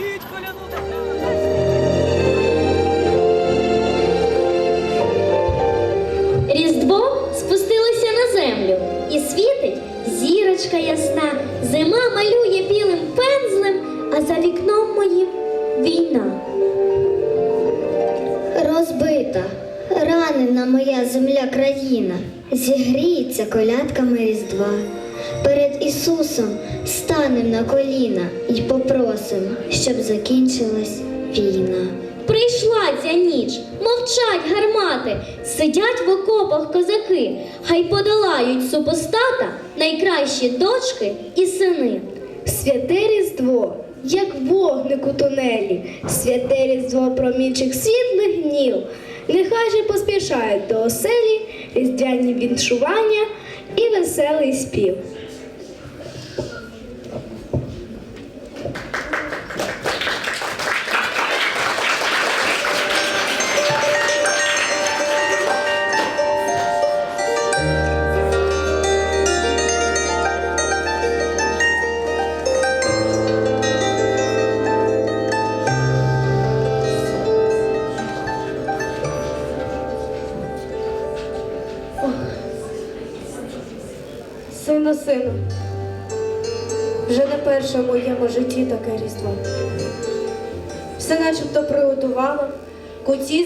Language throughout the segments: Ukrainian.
Ідіть колянути. Різдво хай подолають супостата найкращі дочки і сини. Святе Різдво, як вогник у тунелі, святе Різдво промінчих світлих днів. Нехай же поспішають до оселі різдвяні віншування і веселий спів.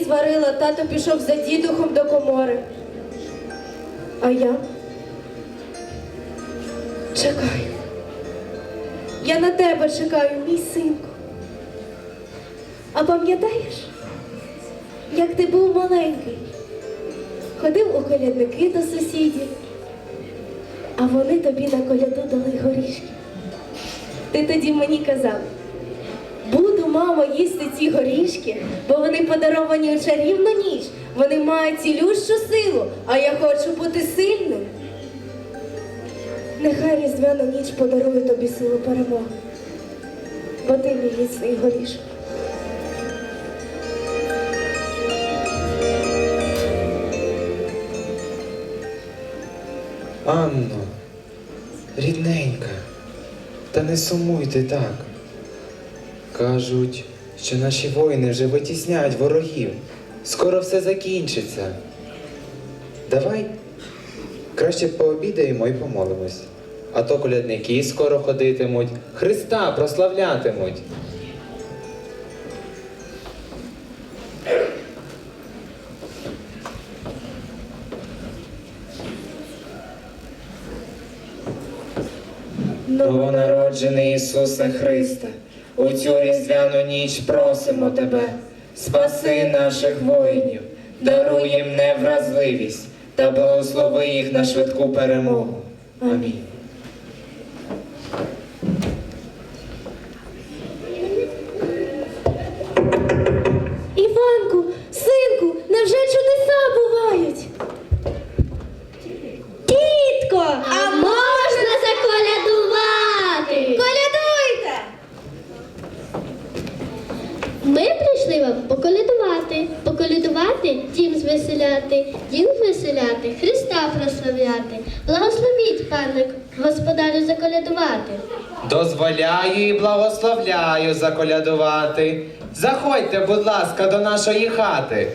Зварила, тато пішов за дідухом до комори. А я чекаю. Я на тебе чекаю, мій синку. А пам'ятаєш, як ти був маленький, ходив у колядники до сусідів, а вони тобі на коляду дали горішки. Ти тоді мені казав, мамо, їсти ці горішки, бо вони подаровані у чарівну ніч. Вони мають цілющу силу, а я хочу бути сильним. Нехай різдвяна ніч подарує тобі силу перемоги, бо ти мій міцний горішок. Анно, рідненька, та не сумуйте так. Кажуть, що наші воїни вже витісняють ворогів. Скоро все закінчиться. Давай краще пообідаємо і помолимось. А то колядники скоро ходитимуть, Христа прославлятимуть. Новонароджений Ісусе Христе, у цю різдвяну ніч просимо Тебе, спаси наших воїнів, даруй їм невразливість та благослови їх на швидку перемогу. Амінь. Заколядувати. Дозволяю і благословляю заколядувати. Заходьте, будь ласка, до нашої хати.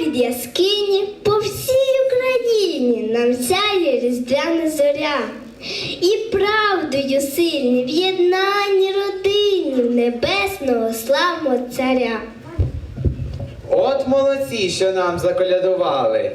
Від яскині по всій Україні нам сяє різдвяна зоря. І правдою сильні в єднанні родині небесного славного царя. От молодці, що нам заколядували.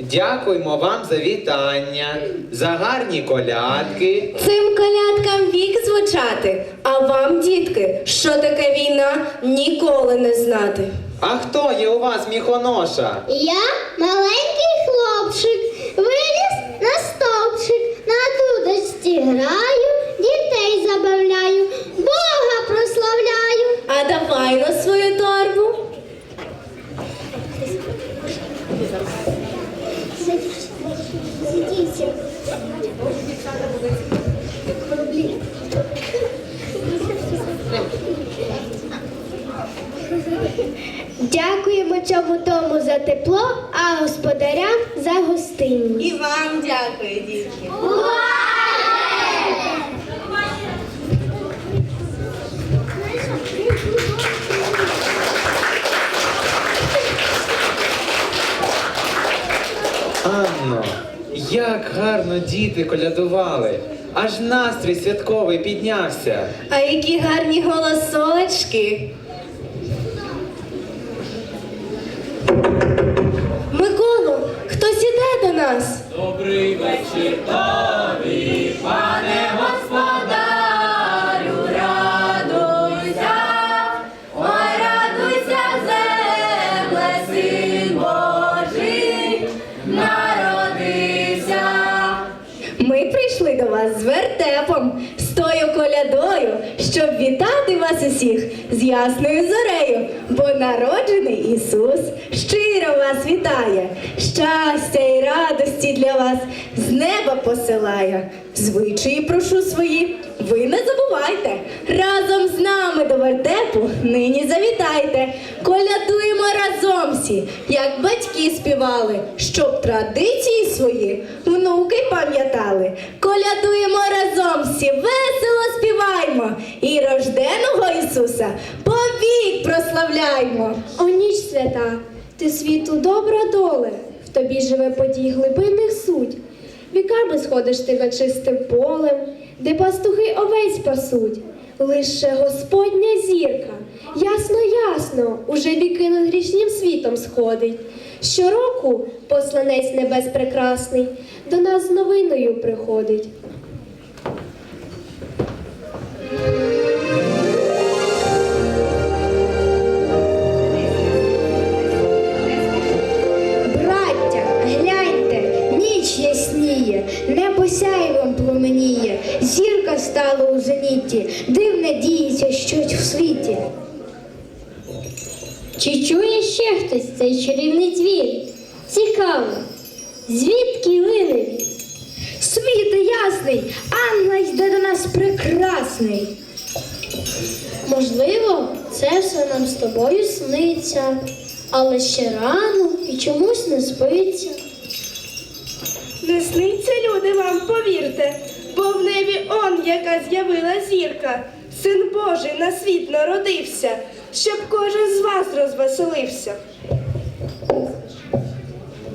Дякуємо вам за вітання, за гарні колядки. Цим колядкам вік звучати, а вам, дітки, що таке війна, ніколи не знати. А хто є у вас міхоноша? Я маленький хлопчик, виліз на стовпчик, на дудочці граю, діти колядували. Аж настрій святковий піднявся. А які гарні голосочки. Миколу, хтось іде до нас. Добрий Ой, ясною зорею, бо народжений Ісус щиро вас вітає, щастя і радості для вас з неба посилає. Звичаї прошу свої, ви не забувайте, разом з нами до вертепу нині завітайте, колядуємо разом всі, як батьки співали, щоб традиції свої внуки пам'ятали. Колядуємо разом всі, весело і рожденого Ісуса повік прославляймо. О ніч свята, ти світу добра доле, в тобі живе подій глибинних суть. Віками сходиш ти над чистим полем, де пастухи овець пасуть. Лише Господня зірка, ясно, ясно, уже віки над грішнім світом сходить. Щороку посланець небес прекрасний до нас з новиною приходить. Браття, гляньте, ніч сяйвом пломеніє, зірка стала у зеніті, дивне діється щось в світі. Чи чує ще хтось цей чарівний твір? Цікаво, звідки лине він? Ясний, ангел йде до нас прекрасний. Можливо, це все нам з тобою сниться, але ще рано і чомусь не спиться. Не сниться люди вам, повірте, бо в небі он, яка з'явила зірка. Син Божий на світ народився, щоб кожен з вас розвеселився.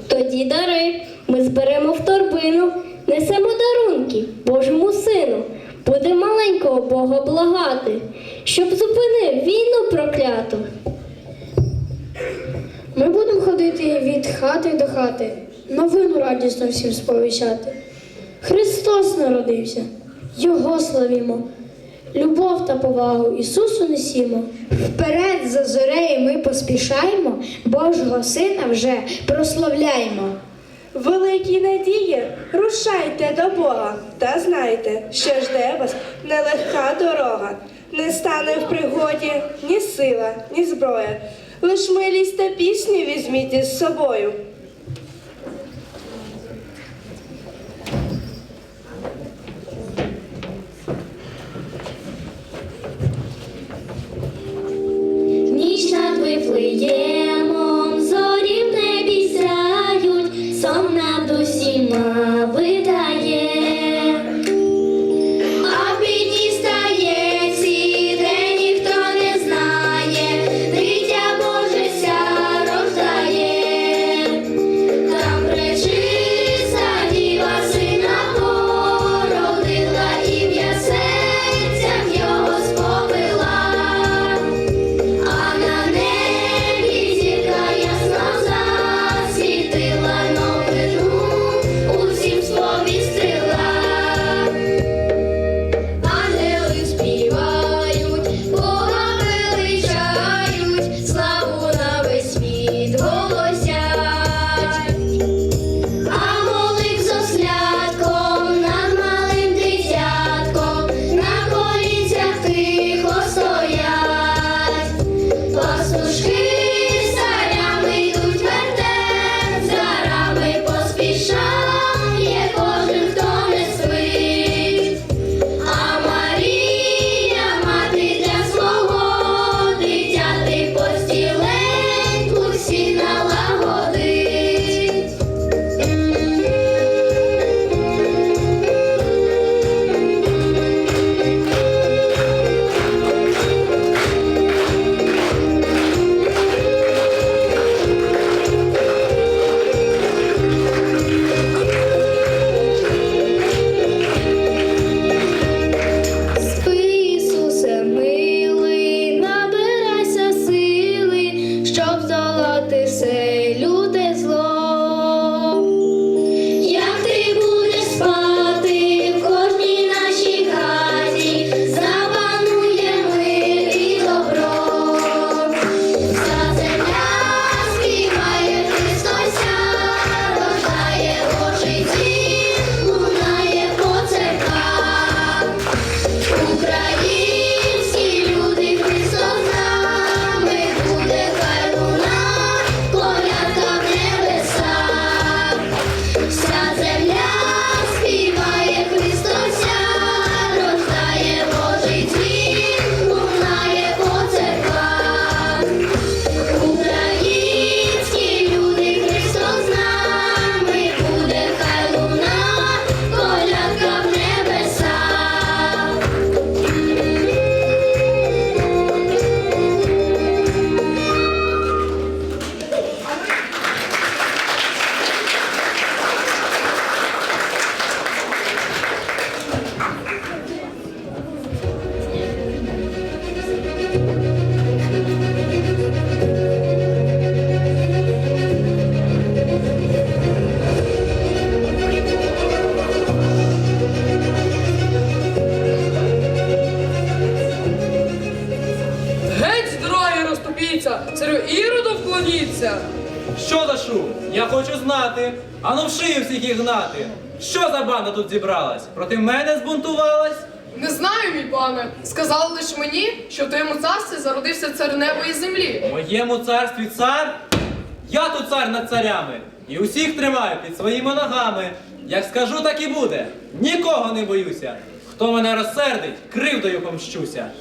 Тоді дари ми зберемо в торбину, несемо дарунки Божому сину. Буде маленького Бога благати, щоб зупинив війну прокляту. Ми будемо ходити від хати до хати, новину радісно всім сповіщати. Христос народився, Його славімо, любов та повагу Ісусу несімо. Вперед за зорею ми поспішаємо, Божого Сина вже прославляємо. Великі надії, рушайте до Бога, та знайте, що жде вас нелегка дорога. Не стане в пригоді ні сила, ні зброя. Лиш милість та пісню візьміть із собою. Шию всіх їх гнати. Що за банда тут зібралась? Проти мене збунтувалась? Не знаю, мій пане. Сказали лише мені, що в твоєму царстві зародився цар неба і землі. В моєму царстві цар? Я тут цар над царями. І усіх тримаю під своїми ногами. Як скажу, так і буде. Нікого не боюся. Хто мене розсердить, кривдою помщуся.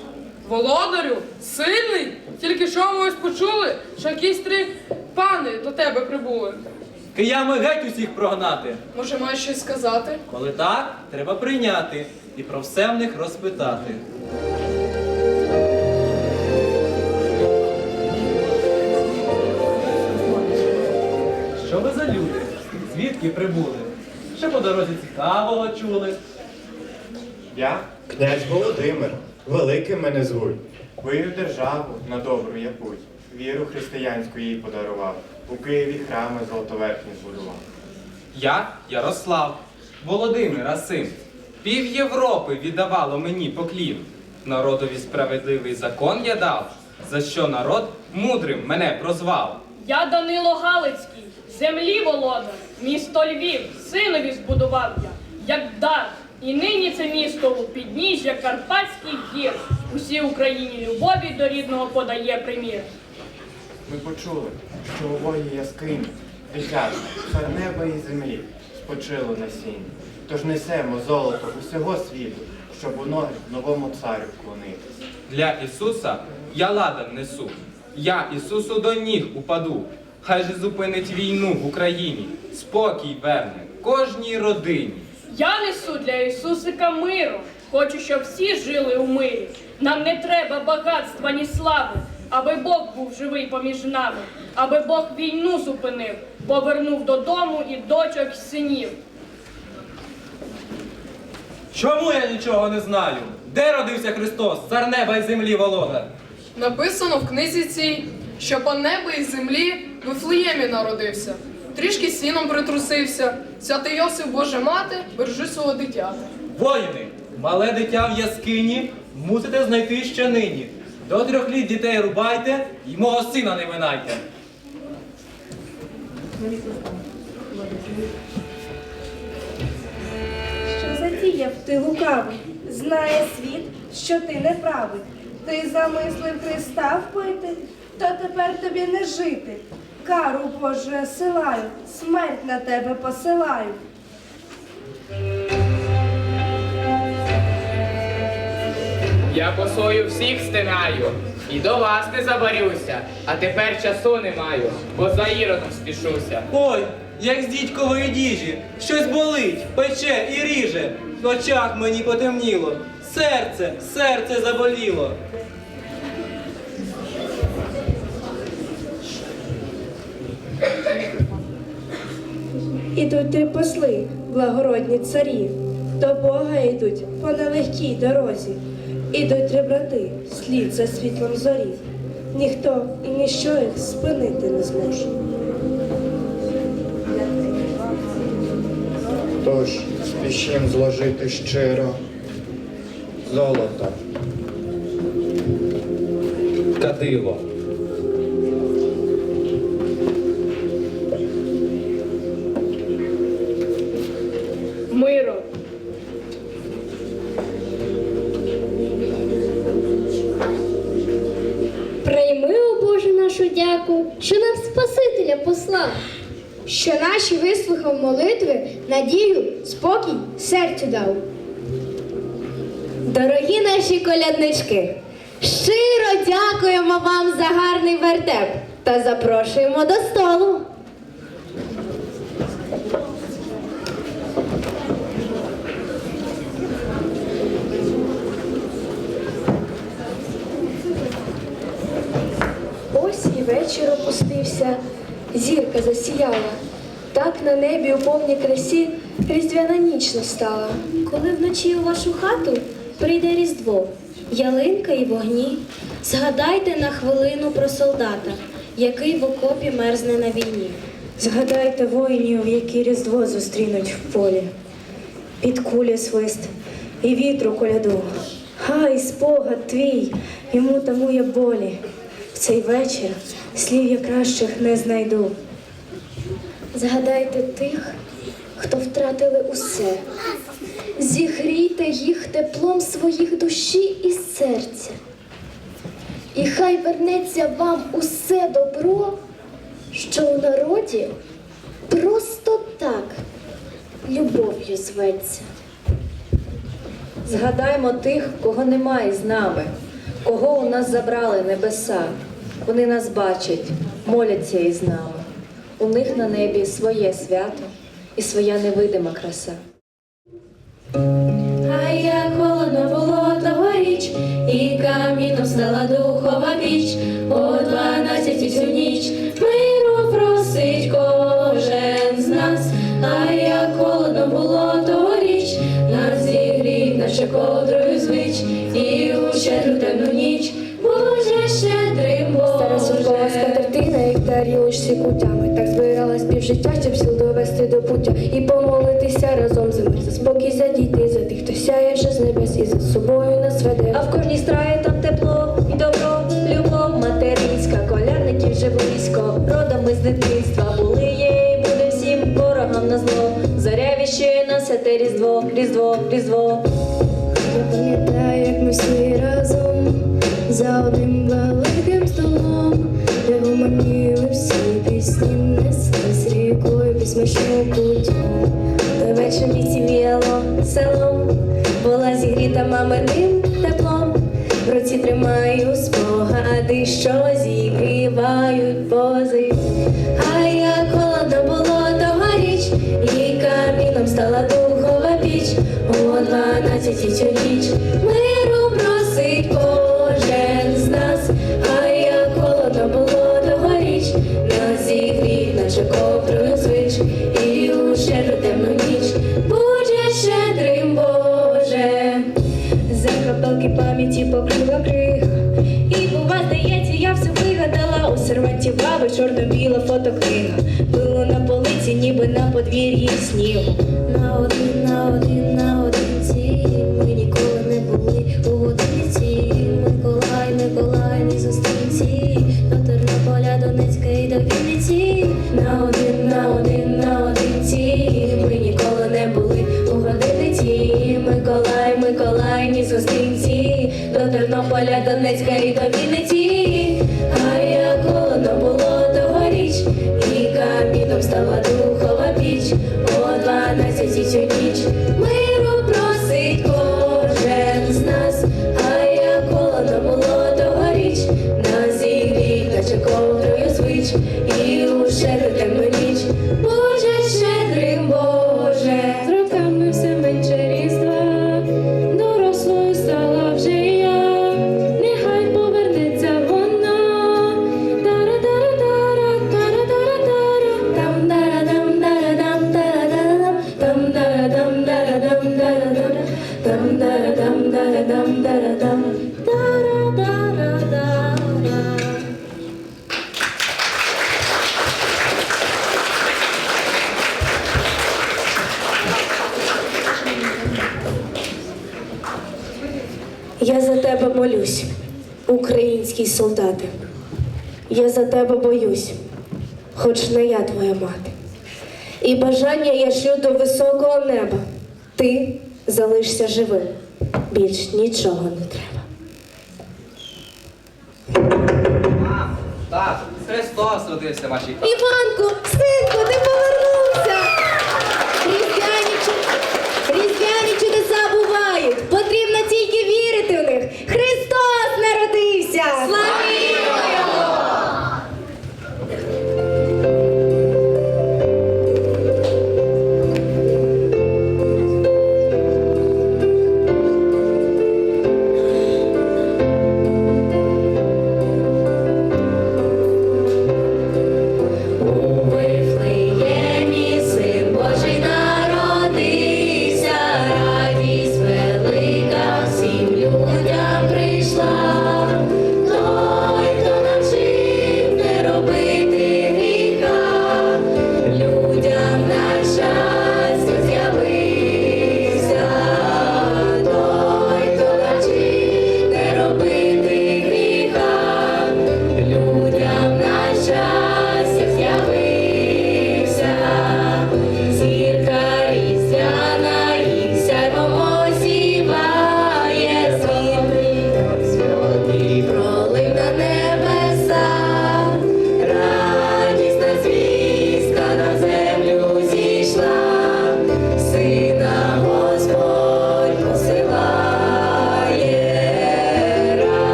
Володарю, сильний? Тільки що ми ось почули, що якісь три пани до тебе прибули. Киями геть усіх прогнати. Може, маєш щось сказати? Коли так, треба прийняти і про все в них розпитати. Що ви за люди? Звідки прибули? Що по дорозі цікавого чули? Я князь Володимир, великим мене звуть. Вивів державу на добру я путь. Віру християнську їй подарував. У Києві храми золотоверхні збудував. Я Ярослав, Володимира син. Пів Європи віддавало мені поклін. Народові справедливий закон я дав, за що народ мудрим мене прозвав. Я Данило Галицький, землі володар, місто Львів, синові збудував я, як дар. І нині це місто у підніжжя Карпатських гір. Усій Україні любові до рідного подає примір. Ми почули, що у вої яскині дитяче, цар неба і землі спочило на сіні. Тож несемо золото усього світу, щоб у ноги новому царю вклонитись. Для Ісуса я ладан несу. Я Ісусу до ніг упаду. Хай же зупинить війну в Україні, спокій верне кожній родині. Я несу для Ісусика миру. Хочу, щоб всі жили у мирі. Нам не треба багатства ні слави, аби Бог був живий поміж нами, аби Бог війну зупинив, повернув додому і дочок, і синів. Чому я нічого не знаю? Де родився Христос, цар неба і землі володар? Написано в книзі цій, що по небу і землі в Вифлеємі народився. Трішки сіном притрусився. Святий Йосиф Божа мати, бережи свого дитяти. Воїни, мале дитя в яскині мусите знайти ще нині. До трьох літ дітей рубайте і мого сина не минайте. Що затіяв ти лукавий, знає світ, що ти неправий. Ти замислив Христа вбити, то тепер тобі не жити. Кару Божу я силаю, смерть на тебе посилаю. Я косою всіх стинаю, і до вас не забарюся, а тепер часу не маю, бо за іродом спішуся. Ой, як з дідькової діжі, щось болить, пече і ріже. В очах мені потемніло, серце, серце заболіло. Ідуть три посли, благородні царі, до Бога йдуть по нелегкій дорозі. Ідуть три брати, слід за світлом зорі. Ніхто і ніщо їх спинити не зможе. Тож спішім зложити щиро золото. Кадило. Що нам Спасителя послав. Що наші вислухав молитви, надію, спокій серцю дав. Дорогі наші коляднички, щиро дякуємо вам за гарний вертеп та запрошуємо до столу. Ось і вечір опустився, зірка засіяла. Так на небі у повній красі різдвяна ніч настала. Коли вночі у вашу хату прийде Різдво, ялинка і вогні, згадайте на хвилину про солдата, який в окопі мерзне на війні. Згадайте воїнів, які різдво зустрінуть в полі. Під кулі свист і вітру коляду. Хай спогад твій йому тамує болі. В цей вечір слів я кращих не знайду. Згадайте тих, хто втратили усе. Зігрійте їх теплом своїх душі і серця. І хай вернеться вам усе добро, що у народі просто так любов'ю зветься. Згадаймо тих, кого немає з нами, кого у нас забрали небеса. Вони нас бачать, моляться із нами. У них на небі своє свято і своя невидима краса. А як холодно було тогоріч, і каміном стала духова піч, о дванадцятій цю ніч миру просить кожен з нас, а як холодно було тогоріч, нас зігрів, наче ковдрою звич, і у щедру темну ніч, Боже щедрим Стара суркова Боже. скатертина, як тарілочці кутями. Так збиралась півжиття, вже з собою нас веде. А в кожній страї там тепло і добро, любов материнська, колядників вже близько. Родом ми з дитинства були є і буде всім ворогам на зло. Зарявіще на святе різдво, різдво, різдво. Я пам'ятаю, як ми всі разом за одним великим столом, де гомоніли всі пісні, неслись рікою пісмішну путю. Той вечір лісі віяло селом, була зігріта маминим теплом. В руці тримаю спогади, що зігрівають пози. А як холодно було тогоріч, і каміном стала духова піч. О дванадцятій цю ніч на снігу. Тебе боюсь, хоч не я твоя мати. І бажання я шлю до високого неба. Ти залишся живим. Більш нічого не треба. Так, Христос родився в вашій хаті.